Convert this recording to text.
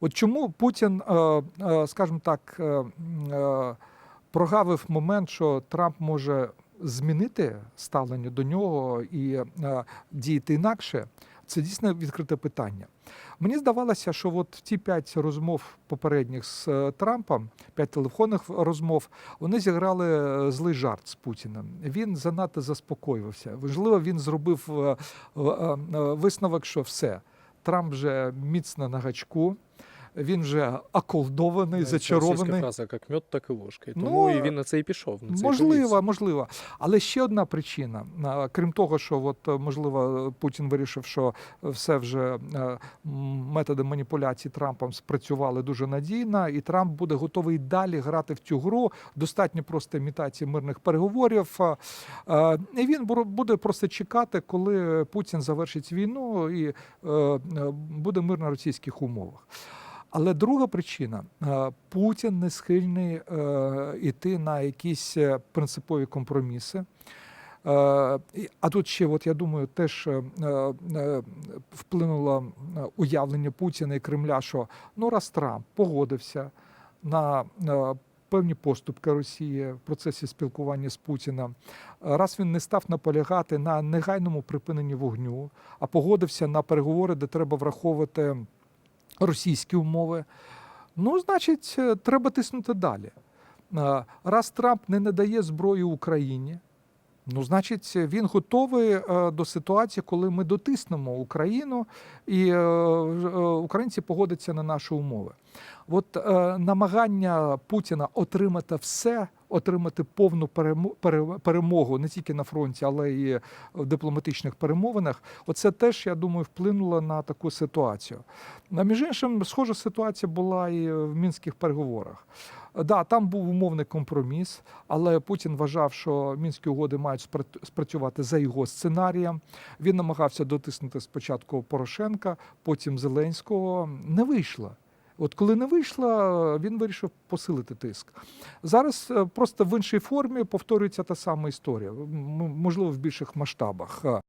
От чому Путін, е, е, скажімо так, е, прогавив момент, що Трамп може змінити ставлення до нього і діяти інакше, це дійсно відкрите питання. Мені здавалося, що от ті п'ять розмов попередніх з Трампом, п'ять телефонних розмов, вони зіграли злий жарт з Путіним. Він занадто заспокоювався. Можливо, він зробив висновок, що все. Трамп вже міцно на гачку, він вже околдований, Навіть зачарований. фраза як мед, так і ложка. І Ну, Тому і він на це і пішов. На це Можливо, можливо. Але ще одна причина, крім того, що от, е, можливо, Путін вирішив, що все вже е, методи маніпуляції Трампом спрацювали дуже надійно, і Трамп буде готовий далі грати в цю гру. Достатньо просто імітації мирних переговорів. Е, І він бу- буде просто чекати, коли Путін завершить війну і буде мир на російських умовах. Але друга причина е, Путін не схильний е, йти на якісь е, принципові компроміси. А тут ще, от я думаю, теж вплинуло уявлення Путіна і Кремля, що ну раз Трамп погодився на певні поступки Росії в процесі спілкування з Путіним, раз він не став наполягати на негайному припиненні вогню, а погодився на переговори, де треба враховувати російські умови. Ну, значить, е, треба тиснути далі. Е, Раз Трамп не надає зброї Україні, ну, значить, він готовий е, до ситуації, коли ми дотиснемо Україну, і українці погодяться на наші умови. От намагання Путіна отримати все, отримати повну перемо- перемогу не тільки на фронті, але й в дипломатичних перемовинах. Оце теж, я думаю, вплинуло на таку ситуацію. А між іншим, схожа ситуація була і в мінських переговорах. Да, там був умовний компроміс, але Путін вважав, що мінські угоди мають спрацювати за його сценарієм. Він намагався дотиснути спочатку Порошенка, потім Зеленського. Не вийшло. От коли не вийшла, він вирішив посилити тиск. Зараз е, просто в іншій формі повторюється та сама історія, можливо, в більших масштабах.